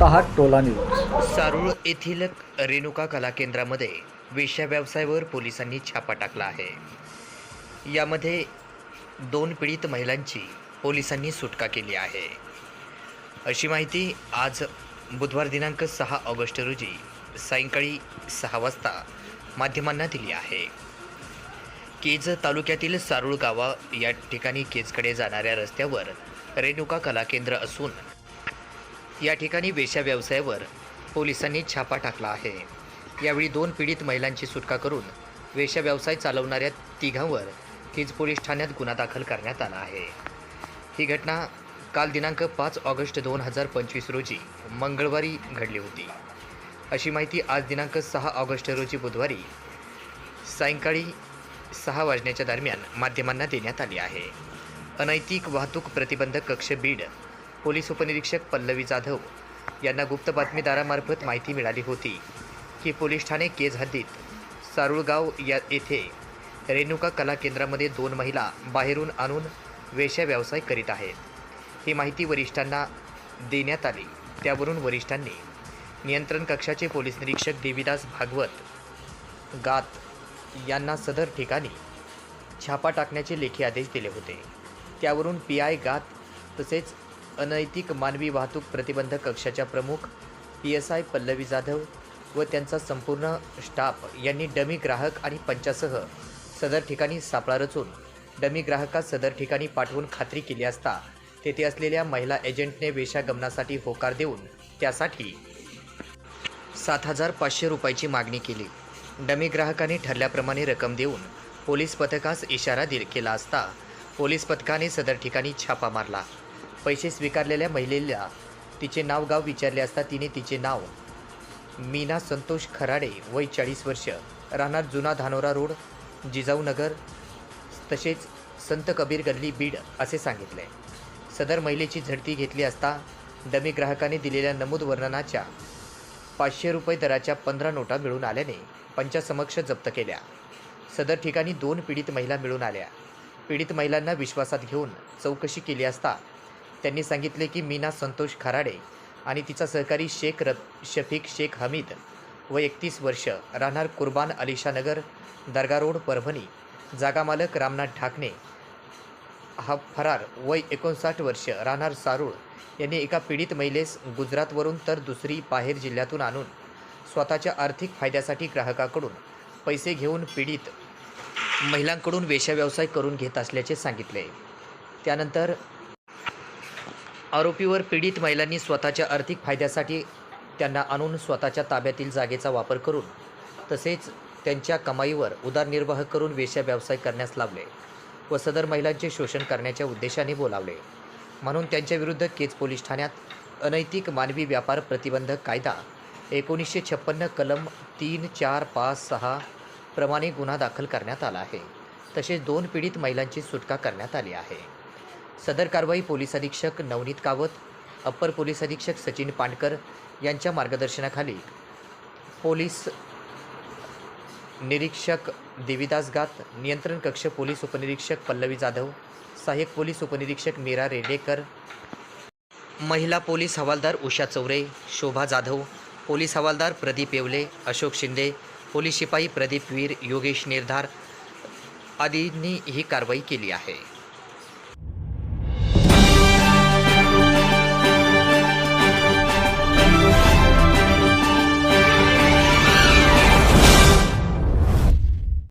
टोला न्यूज. सारूळ येथील रेणुका कला केंद्रामध्ये वेश्या व्यवसायावर पोलिसांनी छापा टाकला आहे. यामध्ये दोन पीडित महिलांची पोलिसांनी सुटका केली आहे. अशी माहिती आज बुधवार दिनांक सहा ऑगस्ट रोजी सायंकाळी सहा वाजता माध्यमांना दिली आहे. केज तालुक्यातील सारूळ गावा या ठिकाणी केजकडे जाणाऱ्या रस्त्यावर रेणुका कला केंद्र असून या ठिकाणी वेश्या व्यवसायावर पोलिसांनी छापा टाकला आहे. यावेळी दोन पीडित महिलांची सुटका करून वेश्या व्यवसाय चालवणाऱ्या तिघांवर किज पोलीस ठाण्यात गुन्हा दाखल करण्यात आला आहे. ही घटना काल दिनांक पाच ऑगस्ट दोन हजार पंचवीस रोजी मंगळवारी घडली होती. अशी माहिती आज दिनांक सहा ऑगस्ट रोजी बुधवारी सायंकाळी सहा वाजण्याच्या दरम्यान माध्यमांना देण्यात आली आहे. अनैतिक वाहतूक प्रतिबंधक कक्ष बीड पोलीस उपनिरीक्षक पल्लवी जाधव यांना गुप्त बातमीदारामार्फत माहिती मिळाली होती. की पोलीस ठाणे केज हद्दीत सारुळगाव या येथे रेणुका कला केंद्रामध्ये दोन महिला बाहेरून आणून वेश्या व्यवसाय करीत आहेत. ही माहिती वरिष्ठांना देण्यात आली. त्यावरून वरिष्ठांनी नियंत्रण कक्षाचे पोलीस निरीक्षक देवीदास भागवत गात यांना सदर ठिकाणी छापा टाकण्याचे लेखी आदेश दिले होते. त्यावरून पी आय गात तसेच अनैतिक मानवी वाहतूक प्रतिबंधक कक्षाच्या प्रमुख P S I Pallavi Jadhav व त्यांचा संपूर्ण स्टाफ यांनी डमी ग्राहक आणि पंचासह सदर ठिकाणी सापळा रचून डमी ग्राहकास सदर ठिकाणी पाठवून खात्री केली असता तेथे असलेल्या महिला एजंटने वेशागमनासाठी होकार देऊन त्यासाठी सात हजार पाचशे रुपयाची मागणी केली. डमी ग्राहकाने ठरल्याप्रमाणे रक्कम देऊन पोलीस पथकास इशारा दिल केला असता पोलीस पथकाने सदर ठिकाणी छापा मारला. पैसे स्वीकारलेल्या महिलेला तिचे नाव गाव विचारले असता तिने तिचे नाव मीना संतोष खराडे वय चाळीस वर्ष राहणार जुना धानोरा रोड जिजाऊनगर तसेच संत कबीर गल्ली बीड असे सांगितले. सदर महिलेची झडती घेतली असता डमी ग्राहकाने दिलेल्या नमूद वर्णनाच्या पाचशे रुपये दराच्या पंधरा नोटा मिळून आल्याने पंचासमक्ष जप्त केल्या. सदर ठिकाणी दोन पीडित महिला मिळून आल्या. पीडित महिलांना विश्वासात घेऊन चौकशी केली असता त्यांनी सांगितले की मीना संतोष खराडे आणि तिचा सहकारी शेख र शफीक शेख हमीद व एकतीस वर्ष राहणार कुर्बान अलिशानगर दर्गा रोड परभणी. जागा मालक रामनाथ ठाकणे हा फरार वय एकोणसाठ वर्ष राहणार सारूळ. यांनी एका पीडित महिलेस गुजरातवरून तर दुसरी बाहेर जिल्ह्यातून आणून स्वतःच्या आर्थिक फायद्यासाठी ग्राहकाकडून पैसे घेऊन पीडित महिलांकडून वेश्या व्यवसाय करून घेत असल्याचे सांगितले. त्यानंतर आरोपीवर पीडित महिलांनी स्वतःच्या आर्थिक फायद्यासाठी त्यांना आणून स्वतःच्या ताब्यातील जागेचा वापर करून तसेच त्यांच्या कमाईवर उदारनिर्वाह करून वेश्या व्यवसाय करण्यास लावले व सदर महिलांचे शोषण करण्याच्या उद्देशाने बोलावले. म्हणून त्यांच्याविरुद्ध केज पोलीस ठाण्यात अनैतिक मानवी व्यापार प्रतिबंधक कायदा एकोणीसशे छप्पन्न कलम तीन चार पाच सहा प्रमाणे गुन्हा दाखल करण्यात आला आहे. तसेच दोन पीडित महिलांची सुटका करण्यात आली आहे. सदर कारवाई पोलीस अधीक्षक नवनीत कावत अप्पर पोलीस अधीक्षक सचिन पांडकर यांच्या मार्गदर्शनाखाली पोलीस निरीक्षक देविदास गात नियंत्रण कक्ष पोलीस उपनिरीक्षक पल्लवी जाधव सहाय्यक पोलीस उपनिरीक्षक मीरा रेडेकर महिला पोलीस हवालदार उषा चौरे शोभा जाधव पोलीस हवालदार प्रदीप येवले अशोक शिंदे पोलीस शिपाई प्रदीप वीर योगेश निर्धार आदींनी ही कारवाई केली आहे.